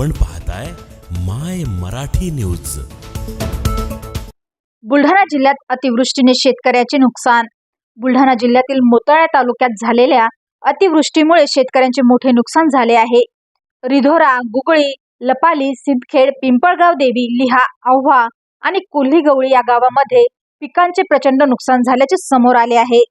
आपण पाहताय माय मराठी न्यूज. बुलढाणा जिल्ह्यात अतिवृष्टीने शेतकऱ्याचे नुकसान. बुलढाणा जिल्ह्यातील मोताळा तालुक्यात झालेल्या अतिवृष्टीमुळे शेतकऱ्यांचे मोठे नुकसान झाले आहे. रिधोरा गुगळी लपाली सिंदखेड पिंपळगाव देवी लिहा आव्हा आणि कोल्ही गवळी या गावामध्ये पिकांचे प्रचंड नुकसान झाल्याचे समोर आले आहे.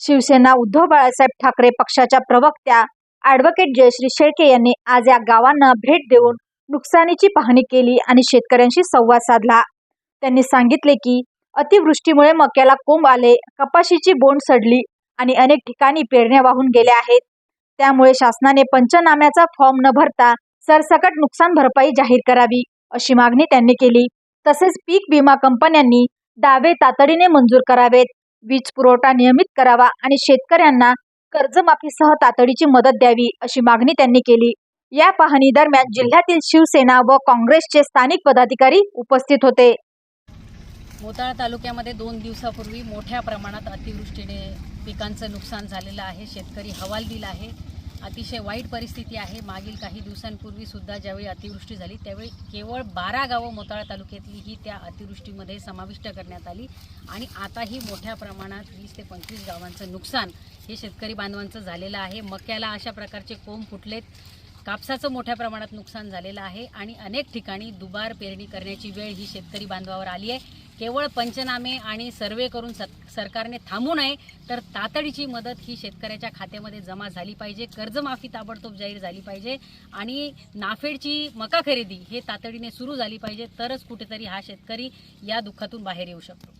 शिवसेना उद्धव बाळासाहेब ठाकरे पक्षाच्या प्रवक्त्या ॲडव्होकेट जयश्री शेळके यांनी आज या गावांना भेट देऊन नुकसानीची पाहणी केली आणि शेतकऱ्यांशी संवाद साधला. त्यांनी सांगितले की अतिवृष्टीमुळे मक्याला कोंब आले कपाशीची बोंड सडली आणि अनेक ठिकाणी पेरण्या वाहून गेल्या आहेत. त्यामुळे शासनाने पंचनाम्याचा फॉर्म न भरता सरसकट नुकसान भरपाई जाहीर करावी अशी मागणी त्यांनी केली. तसेच पीक विमा कंपन्यांनी दावे तातडीने मंजूर करावेत. वीज पुरवठा नियमित करावा आणि शेतकऱ्यांना कर्जमाफीसह तातडीची मदत द्यावी अशी मागणी त्यांनी केली. या पाहणी दरम्यान जिल्ह्यातील शिवसेना व काँग्रेसचे स्थानिक पदाधिकारी उपस्थित होते. मोताळा तालुक्यामध्ये दोन दिवसापूर्वी मोठ्या प्रमाणात अतिवृष्टीने पिकांचं नुकसान झालेलं आहे. शेतकरी हवालदिल आहे. अतिशय वाईट परिस्थिती आहे. मागील काही दिवसांपूर्वी सुद्धा ज्यावेळी अतिवृष्टी झाली त्यावेळी केवळ बारा गावं मोताळा तालुक्यातली ही त्या अतिवृष्टीमध्ये समाविष्ट करण्यात आली. आणि आताही मोठ्या प्रमाणात वीस ते पंचवीस गावांचं नुकसान हे शेतकरी बांधवांचं झालेलं आहे. मक्याला अशा प्रकारचे कोंब फुटलेत. कापसाचं मोठ्या प्रमाणात नुकसान झालेलं आहे आणि अनेक ठिकाणी दुबार पेरणी करण्याची वेळ ही शेतकरी बांधवावर आली आहे. केवळ पंचनामे आणि सर्वे करून सरकारने थांबू नये तर तातडीची मदत ही शेतकऱ्याच्या खात्यामध्ये जमा झाली पाहिजे कर्जमाफी ताबडतोब जाहीर झाली पाहिजे आणि नाफेडची मका खरेदी हे तातडीने सुरू झाली पाहिजे तरच कुठेतरी हा शेतकरी या दुःखातून बाहेर येऊ शकतो.